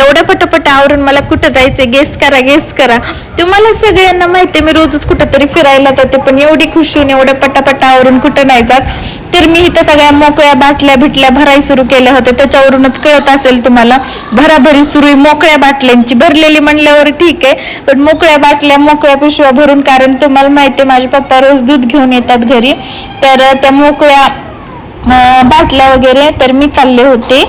एवढ्या पटापट आवरून मला कुठं जायचं गेस करा गेस करा. तुम्हाला सगळ्यांना माहिती आहे मी रोजच कुठं तरी फिरायला जाते पण एवढी खुश होऊन एवढ्या पटापट आवरून कुठं नाही जात. तर मी इथं सगळ्या मोकळ्या बाटल्या बिटल्या भराय सुरू केल्या होत्या. त्याच्यावरूनच कळत असेल तुम्हाला भराभरी सुरू आहे मोकळ्या बाटल्यांची. भरलेली म्हणल्यावर ठीक आहे पण मोकळ्या बाटल्या मोकळ्या पिशव्या भरून कारण तुम्हाला माहिती आहे माझे पप्पा रोज दूध घेऊन येतात घरी. तर त्या मोकळ्या बाटल्या वगैरे तर मी चालले होते.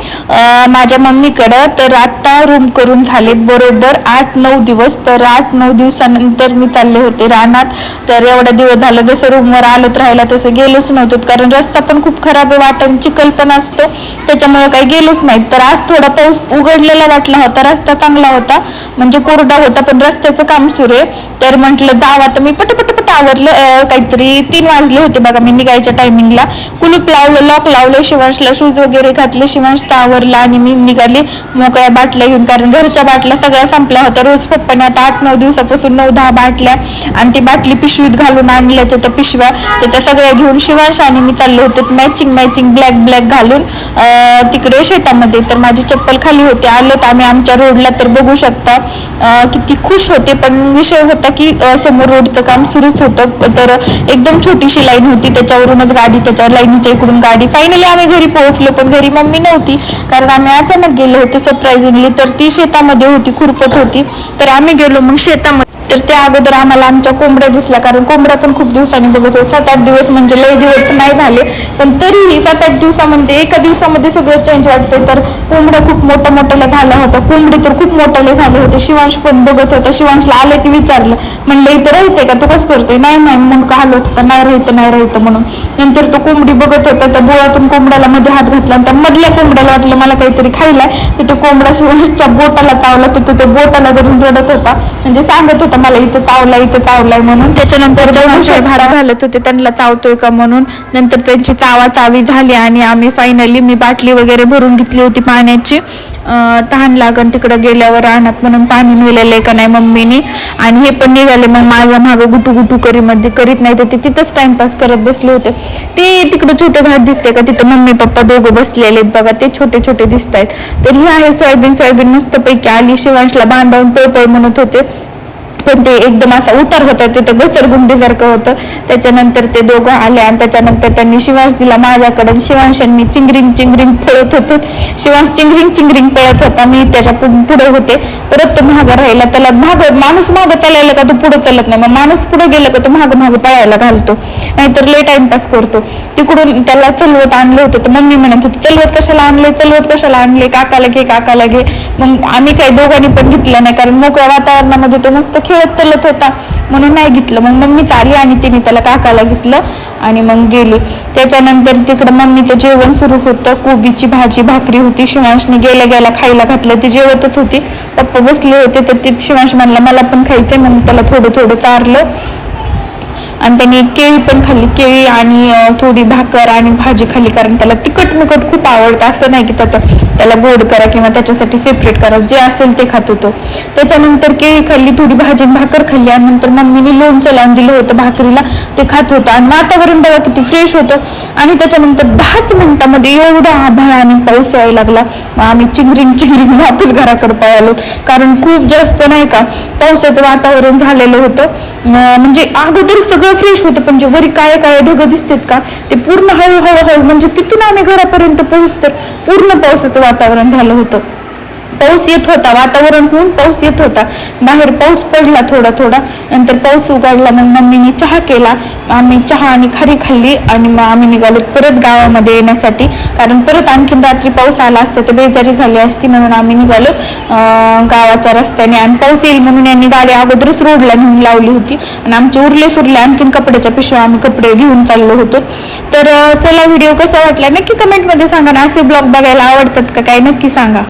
माझ्या मम्मीकडं तर आत्ता रूम करून झालेत बरोबर आठ नऊ दिवस. तर आठ नऊ दिवसानंतर मी चालले होते रानात. तर एवढा दिवस झालं जसं रूमवर आलोत राहायला तसं गेलोच नव्हतो. कारण रस्ता पण खूप खराब आहे वाटण चिखल पण असतो. त्याच्यामुळे काही गेलोच नाही तर आज थोडा पाऊस उघडलेला वाटला होता रस्ता चांगला होता. म्हणजे कोरडा होता पण रस्त्याचं काम सुरू आहे. तर म्हटलं जावा तर मी पटपट आवरलं काहीतरी तीन वाजले होते बघा मी निघायच्या टायमिंगला कुलूप लावलं लॉक लावलं शिवांशला शूज वगैरे घातले शिवांश आवरला आणि मी निघाली. मोकळ्या बाटल्या घेऊन कारण घरच्या बाटल्या सगळ्या संपल्या होत्या. रोज पप्पाने आता आठ नऊ दिवसापासून नऊ दहा बाटल्या आणि ती बाटली पिशवीत घालून आणल्याच्या त्या पिशव्या. तर त्या सगळ्या घेऊन शिवांश आणि मी चाललो होतो मॅचिंग मॅचिंग ब्लॅक ब्लॅक घालून तिकडे शेतामध्ये. तर माझी चप्पल खाली होते आलो तर आम्ही आमच्या रोडला तर बघू शकता. किती खुश होते पण विषय होता की समोर रोडचं काम सुरूच होतं. तर एकदम छोटीशी लाईन होती. त्याच्यावरूनच गाडी त्याच्या लाईनीच्या इकडून गाडी. फायनली आम्ही घरी पोहोचलो पण घरी मम्मी नव्हती. कारण आम्ही अचानक गेलो होतो सरप्राईझिंगली तर ती शेतामध्ये होती खुरपत होती. तर आम्ही गेलो मग शेतामध्ये तर त्या अगोदर आम्हाला आमच्या कोंबड्या दिसल्या कारण कोंबड्या पण खूप दिवसांनी बघत होतो. सात आठ दिवस म्हणजे लय दिवस नाही झाले पण तरीही सात आठ दिवसामध्ये एका दिवसामध्ये सगळं चेंज वाटते तर कोंबड्या खूप मोठ्या मोठ्याला झाल्या होत्या कोंबडी तर खूप मोठ्याले झाले होते. शिवांश पण बघत होता. शिवांशला आलं की विचारलं म्हणलं इथं राहते का? तू कसं करतोय? नाही नाही. म्हणून का हलवत होता? नाही राहायचं नाही राहायचं. म्हणून नंतर तो कोंबडी बघत होता. त्या बोळातून कोंबड्याला मध्ये हात घातला आणि त्या मधल्या कोंबड्याला वाटलं मला काहीतरी खायला तर तो कोंबडा शिवांशच्या बोटाला तावला तर तो त्या बोटाला धरून रडत होता. म्हणजे सांगत होता मला इथं चावला इथं चावलाय म्हणून. त्याच्यानंतर जेव्हा भाडा घालत होते त्यांना चावतोय का म्हणून. नंतर त्यांची चावा चावी झाली आणि आम्ही फायनली मी बाटली वगैरे भरून घेतली होती पाण्याची. तहान लागन तिकडं गेल्यावर राहण्यात म्हणून पाणी नेलेलं आहे का नाही मम्मीनी. आणि हे पण निघाले मग माझ्या मागं गुटू गुटू करी मध्ये करीत नाही तर ते तिथंच टाइमपास करत बसले होते. ते तिकडं छोटं झाड दिसते का? तिथं मम्मी पप्पा दोघं बसलेले आहेत बघा ते छोटे छोटे दिसत आहेत तर ही आहे सोयाबीन सोयाबीन मस्तपैकी आली. शिवांशला बांधावून पळपळ म्हणत होते. पण ते एकदम असा उतार होता तिथं घसरगुंडीसारखं होतं. त्याच्यानंतर ते दोघं आले आणि त्याच्यानंतर त्यांनी शिवांश दिला माझ्याकडे. शिवांश मी चिंगरिंग चिंगरिंग पळत होतो. शिवांश चिंगरिंग चिंगरिंग पळत होता. मी त्याच्या पुढे होते. परत तो महाग राहिला. त्याला माग माणूस मागं चालायला का तो पुढे चालत नाही? मग माणूस पुढे गेला का तो महाग मागं पळायला घालतो. नाहीतर लय टाइमपास करतो. तिकडून त्याला चलवत आणलं होतं. तर मम्मी म्हणत होती चलवत कशाला आणले चलवत कशाला आणले काकाला घे काकाला घे. मग आम्ही काही दोघांनी पण घेतलं नाही कारण मोकळ्या वातावरणामध्ये तो मस्त खेळत चलत होता. म्हणून नाही घेतलं. मग मम्मीच आली आणि तिने त्याला काकाला घेतलं आणि मग गेली. त्याच्यानंतर तिकडं मम्मीचं जेवण सुरू होतं. कोबीची भाजी भाकरी होती. शिवांशने गेल्या गेल्या खायला घातलं. ती जेवतच होती. पप्पा बसले होते तर ते शिवांश म्हणला मला पण खायचं मग त्याला थोडं थोडं तारलं आणि त्यांनी केळी पण खाल्ली. केळी आणि थोडी भाकर आणि भाजी खाल्ली कारण त्याला तिखट मिखट खूप आवडतं. असं नाही की त्याचं त्याला गोड करा किंवा त्याच्यासाठी सेपरेट करा. जे असेल ते खात होतो त्याच्यानंतर केळी खाल्ली थोडी भाजी आणि भाकर खाल्ली आणि नंतर मम्मीने लोणचं लावून दिलं होतं भाकरीला. ते खात होतं. आणि वातावरण बघा किती फ्रेश होतं. आणि त्याच्यानंतर दहाच मिनिटामध्ये एवढा आभाळ आणि पाऊस यायला लागला. मग आम्ही चिंगरिंग चिंगरिंग वापस घराकडे पळालो कारण खूप जास्त नाही का पावसाचं वातावरण झालेलं होतं. म्हणजे अगोदर सगळं फ्रेश होतं. पण जे वरी काय काय ढग दिसतात का ते पूर्ण हळूहळू हळू हळू म्हणजे तिथून आम्ही घरापर्यंत पोहोचतो पूर्ण पावसाचं वातावरण झालं होतं. पाऊस येत होता वातावरण होऊन पाऊस येत होता. बाहेर पाऊस पडला थोडा थोडा. नंतर पाऊस उघडला मग मम्मीने चहा केला. आम्ही चहा आणि खारी खाल्ली आणि मग आम्ही निघालो परत गावामध्ये येण्यासाठी. कारण परत आणखीन रात्री पाऊस आला असता तर बेजारी झाली असती म्हणून आम्ही निघालो. गावाच्या रस्त्याने. आणि पाऊस येईल म्हणून यांनी गाडी अगोदरच रोडला नेऊन लावली होती. आणि आमचे उरले सुरले आणखीन कपड्याच्या पिशव्या आम्ही कपडे घेऊन चाललो होतो. तर चला व्हिडिओ कसा वाटला नक्की कमेंटमध्ये सांगा ना. असे ब्लॉग बघायला आवडतात का? काय नक्की सांगा.